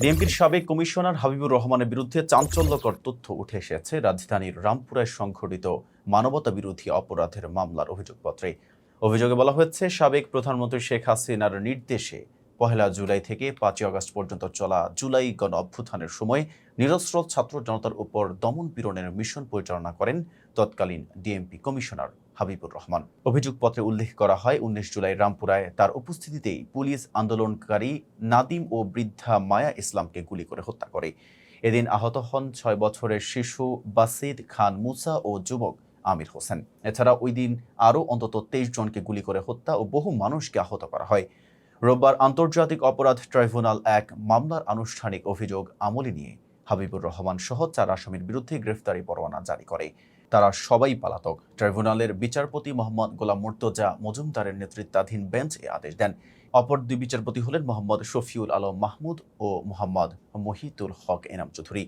বিএনপির সাবেক কমিশনার হাবিবুর রহমানের বিরুদ্ধে চাঞ্চল্যকর তথ্য উঠে এসেছে রাজধানীর রামপুরায় সংঘটিত মানবতা বিরোধী অপরাধের মামলার অভিযোগপত্রে। অভিযোগে বলা হয়েছে, সাবেক প্রধানমন্ত্রী শেখ হাসিনার নির্দেশে পহেলা জুলাই থেকে পাঁচই আগস্ট পর্যন্ত চলা জুলাই গণ অভ্যুত্থানের সময় নিরস্ত্র ছাত্র জনতার উপর দমন পীড়নের মিশন পরিচালনা করেন তৎকালীন ডিএমপি কমিশনার। হাবিবুর রহমান। অভিযোগপত্রে উল্লেখ করা হয়, উনিশ জুলাই রামপুরায় তার উপস্থিতিতেই পুলিশ আন্দোলনকারী নাদিম ও বৃদ্ধা মায়া ইসলামকে গুলি করে হত্যা করে। এদিন আহত হন ছয় বছরের শিশু বাসিদ খান মুসা ও যুবক আমির হোসেন। এছাড়া ওই দিন আরও অন্তত তেইশ জনকে গুলি করে হত্যা ও বহু মানুষকে আহত করা হয়। রোববার আন্তর্জাতিক অপরাধ ট্রাইব্যুনাল এক মামলার আনুষ্ঠানিক অভিযোগ আমলে নিয়ে হাবিবুর রহমান সহ চার আসামির বিরুদ্ধে গ্রেফতারি পরোয়ানা জারি করে। তারা সবাই পলাতক। ট্রাইব্যুনালের বিচারপতি মোহাম্মদ গোলাম মুর্তজা মজুমদারের নেতৃত্বাধীন বেঞ্চ এ আদেশ দেন। অপর দুই বিচারপতি হলেন মোহাম্মদ শফিউল আলম মাহমুদ ও মোহাম্মদ মহিতুল হক এনাম চৌধুরী।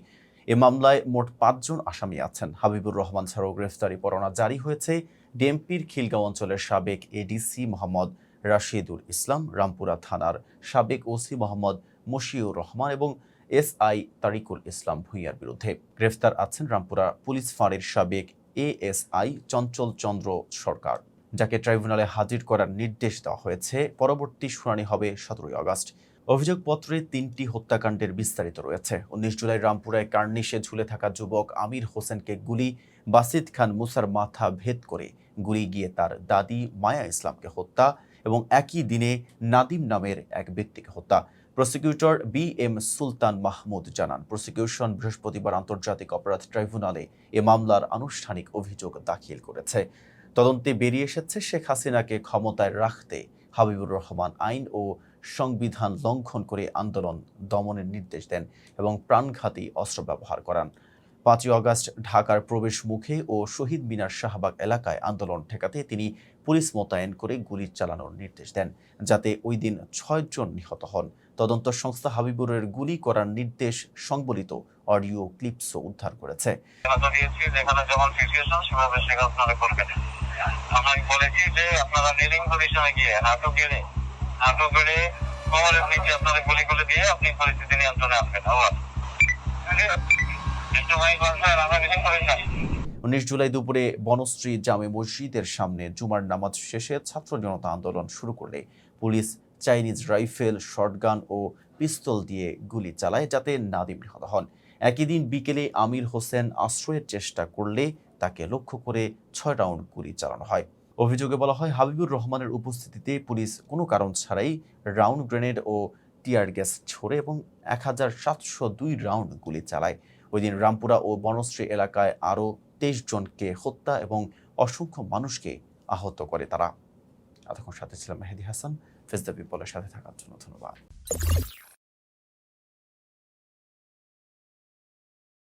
এ মামলায় মোট পাঁচজন আসামি আছেন। হাবিবুর রহমান ছাড়াও গ্রেফতারি পরোয়ানা জারি হয়েছে ডিএমপির খিলগাঁও অঞ্চলের সাবেক এডিসি মোহাম্মদ রাশিদুল ইসলাম, রামপুরা থানার সাবেক ওসি মোহাম্মদ মশিউর রহমান এবং এসআই তারিকুল ইসলাম ভুইয়ার বিরুদ্ধে। গ্রেফতার আছেন রামপুরা পুলিশ ফাঁড়ির সাবেক এএসআই চঞ্চল চন্দ্র সরকার, যাকে ট্রাইব্যুনালে হাজির করার নির্দেশ দেওয়া হয়েছে। পরবর্তী শুনানি হবে সতেরোই আগস্ট। অভিযোগপত্রে তিনটি হত্যাকাণ্ডের বিস্তারিত রয়েছে। উনিশ জুলাই রামপুরায় কার্নিশে ঝুলে থাকা যুবক আমির হোসেনকে গুলি, বাসিদ খান মুসার মাথা ভেদ করে গুলি গিয়ে তার দাদি মায়া ইসলামকে হত্যা এবং একই দিনে নাদিম নামের এক ব্যক্তিকে হত্যা। Prosecutor B M Sultan Mahmud জানান, প্রসিকিউশন বৃহস্পতিবার আন্তর্জাতিক অপরাধ ট্রাইব্যুনালে এ মামলার আনুষ্ঠানিক অভিযোগ দাখিল করেছে। তদন্তে বেরিয়ে এসেছে শেখ হাসিনাকে ক্ষমতায় রাখতে হাবিবুর রহমান আইন ও সংবিধান লঙ্ঘন করে আন্দোলন দমনের নির্দেশ দেন এবং প্রাণঘাতী অস্ত্র ব্যবহার করান। পাঁচই আগস্ট ঢাকার প্রবেশ মুখে ও শহীদ মিনার শাহবাগ এলাকায় আন্দোলন ঠেকাতে তিনি পুলিশ মোতায়েন করে গুলি চালানোর নির্দেশ দেন যাতে ওই দিন ছয়জন নিহত হন। তদন্ত সংস্থা হাবিবুরের গুলি করার নির্দেশ সংবলিত অডিও ক্লিপসও উদ্ধার করেছে। আপনারা করবেন। আমরা বলেছি যে আপনারা লিডিং পজিশনে গিয়ে কোমরের নিচে আপনারা গুলি করে দিয়ে আপনি পরিস্থিতি নিয়ন্ত্রণে আনবেন। আবার আমরা উনিশ জুলাই দুপুরে বনশ্রী জামে মসজিদের সামনে জুমার নামাজ শেষে ছাত্র জনতা আন্দোলন শুরু করলে পুলিশ চাইনিজ রাইফেল, শটগান ও পিস্তল দিয়ে গুলি চালায় যাতে নাদিম নিহত হন। একই দিন বিকেলে আমির হোসেন আশ্রয়ের চেষ্টা করলে তাকে লক্ষ্য করে ছয় রাউন্ড গুলি চালানো হয়। অভিযোগে বলা হয়, হাবিবুর রহমানের উপস্থিতিতে পুলিশ কোনো কারণ ছাড়াই রাউন্ড গ্রেনেড ও টিয়ার গ্যাস ছোড়ে এবং এক হাজার সাতশো দুই রাউন্ড গুলি চালায়। ওই দিন রামপুরা ও বনশ্রী এলাকায় আরও তেইশ জনকে হত্যা এবং অসংখ্য মানুষকে আহত করে তারা। এতক্ষণ সাথে ছিলাম মেহেদি হাসান। ফেজদা পিপলের সাথে থাকার জন্য ধন্যবাদ।